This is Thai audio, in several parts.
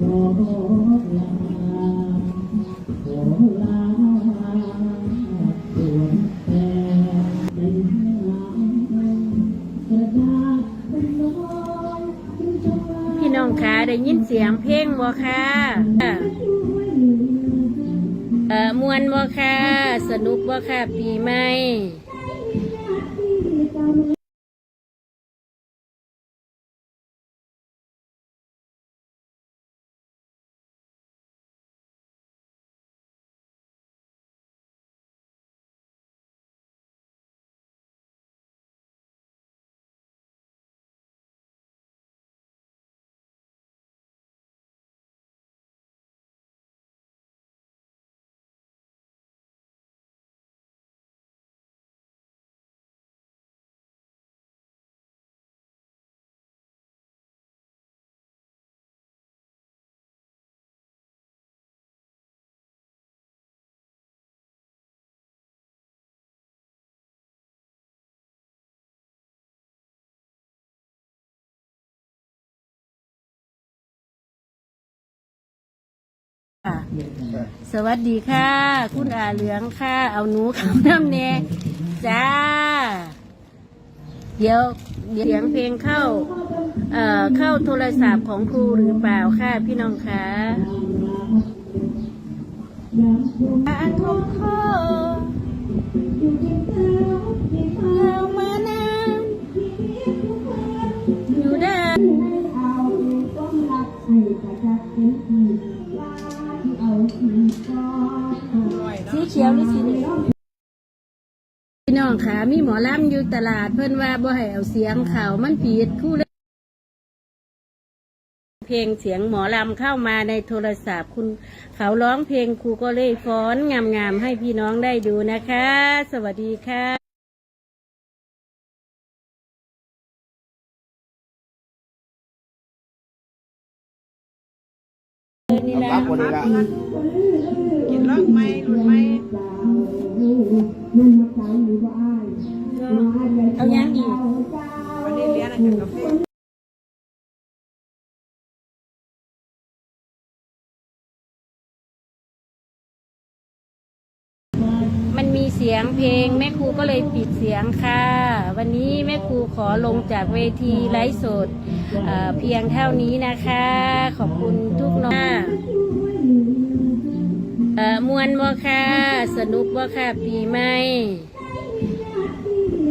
พี่น้องคะได้ยินเสียงเพลงบ่คะเอ่อมวนบ่คะสนุกบ่คะปีใหม่ สวัสดีค่ะ คุณอาเหลืองค่ะ เอาหนูเขาน้ำเนจ้า เดี๋ยวเดี๋ยวเสียงเพลงเข้า เอ่อเข้าโทรศัพท์ของครูหรือเปล่าค่ะพี่น้องคะอาทมโคเรามา เขียวหรือสีเหลืองพี่น้องค่ะมีหมอลำอยู่ตลาดเพิ่นว่าบ่ให้เอาเสียงเขามันผิดคู่เลยเพลงเสียงหมอลำเข้ามาในโทรศัพท์คุณ เขาร้องเพลงครูก็เลยฟ้อนงามๆให้พี่น้องได้ดูนะคะ สวัสดีค่ะนี่นะ เอายังอีกวันนี้เลี้ยงอะไรกินกาแฟมันมีเสียงเพลงแม่ครูก็เลยปิดเสียงค่ะ วันนี้แม่ครูขอลงจากเวทีไลฟ์สดเอ่อเพียงเท่านี้นะคะ ขอบคุณทุกน้องเอ่อมวนบ่ค่ะ สนุกบ่ค่ะ ปีใหม่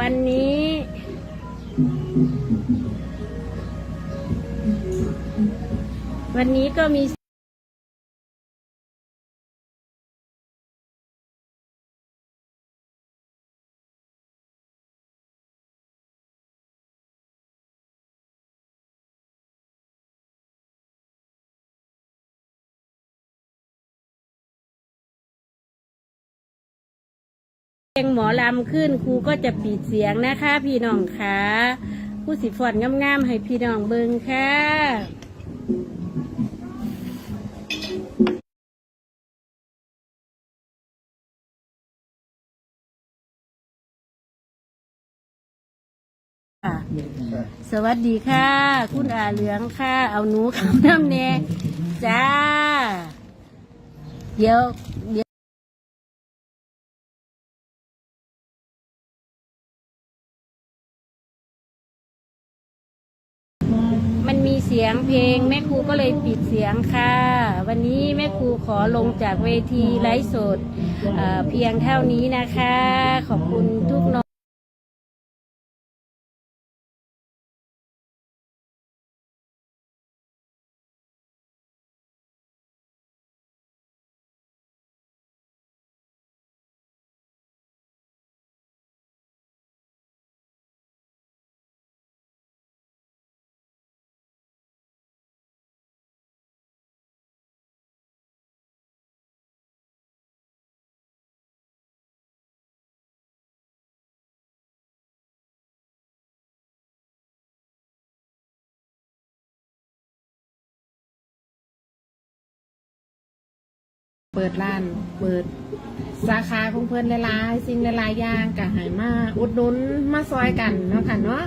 วันนี้ วันนี้ก็มี เพลงหมอลำขึ้นครูก็จะปิดเสียงนะคะ พี่น้องคะผู้สิฟอนงามๆให้พี่น้องเบิงค่ะค่ะสวัสดีค่ะ คุณอาเหลืองค่ะ เอาหนูเขาน้ำเนจ้า เดี๋ยวเดี๋ยว เสียงเพลง แม่ครูก็เลยปิดเสียงค่ะ วันนี้แม่ครูขอลงจากเวทีไลฟ์สดเอ่อเพียงเท่านี้นะคะ ขอบคุณทุกน้อง เปิดร้าน เปิดสาขาของเพิ่อนหลายๆสิ่งหลายๆอย่างก็ให้มาอุดหนุนมาซอยกันเนาะค่ะเนาะ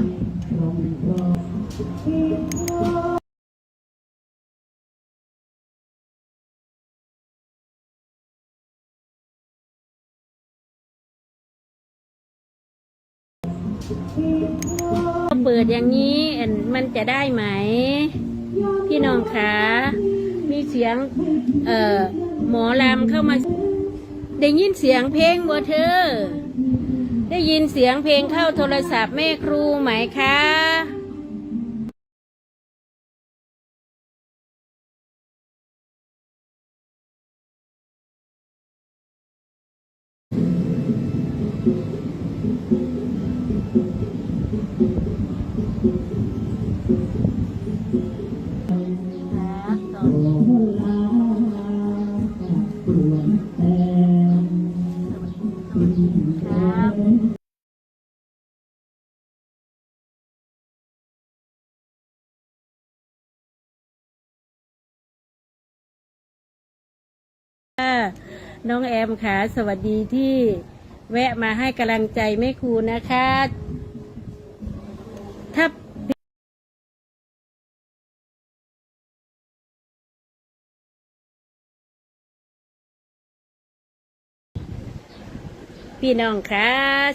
เปิดอย่างนี้เอิ่นมันจะได้ไหม พี่น้องคะ มีเสียงเอ่อหมอลำเข้ามา ได้ยินเสียงเพลงบ่เธอ ได้ยินเสียงเพลงเข้าโทรศัพท์แม่ครูไหมคะ ค่ะน้องแอมค่ะ สวัสดีที่แวะมาให้กำลังใจแม่ครูนะคะ พี่น้องคะ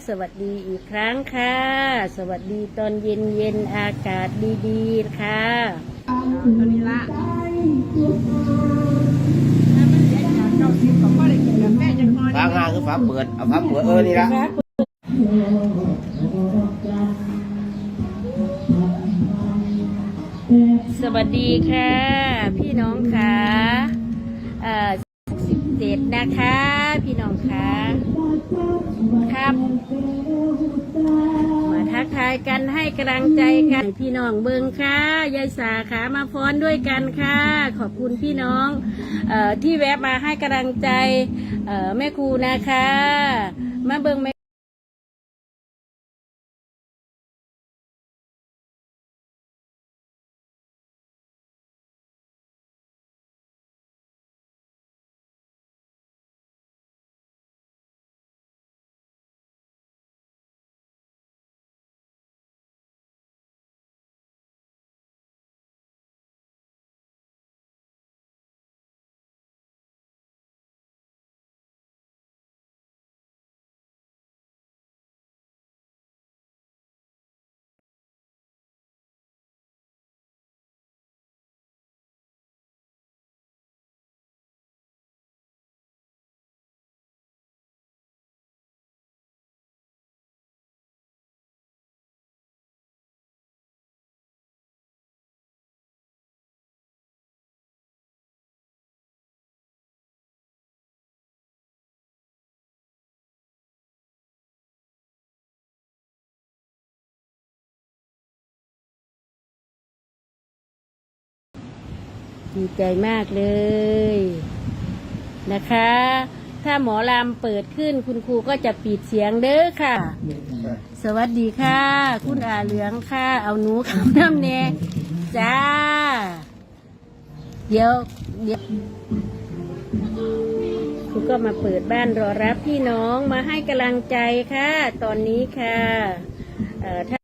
สวัสดีอีกครั้งค่ะ สวัสดีตอนเย็นเย็นๆอากาศดีๆค่ะตอนนี้ละถ้ามันเสียจากเก้าสิบก็พอได้กินกาแฟจังหน่อยฟ้างานคือฟ้าเปิด เอาฟ้าเปิดเออนี่ละสวัสดีค่ะ พี่น้องค่ะเอ่อสิบ เจ็ดนะคะ พี่น้องคะครับ มาทักทายกันให้กำลังใจกันพี่น้องเบิงค่ะยายสาขามาฟ้อนด้วยกันค่ะ ขอบคุณพี่น้องเออที่แวะมาให้กำลังใจเอ่อแม่ครูนะคะ มาเบิง ดีใจมากเลย นะคะ ถ้าหมอลำเปิดขึ้นคุณครูก็จะปิดเสียงเด้อค่ะ สวัสดีค่ะ คุณอาเหลืองค่ะ เอาหนูเข้าน้ำแน่จ้า เดี๋ยวเดี๋ยวครูก็มาเปิดบ้านรอรับพี่น้องมาให้กำลังใจค่ะ ตอนนี้ค่ะ เอ่อถ้า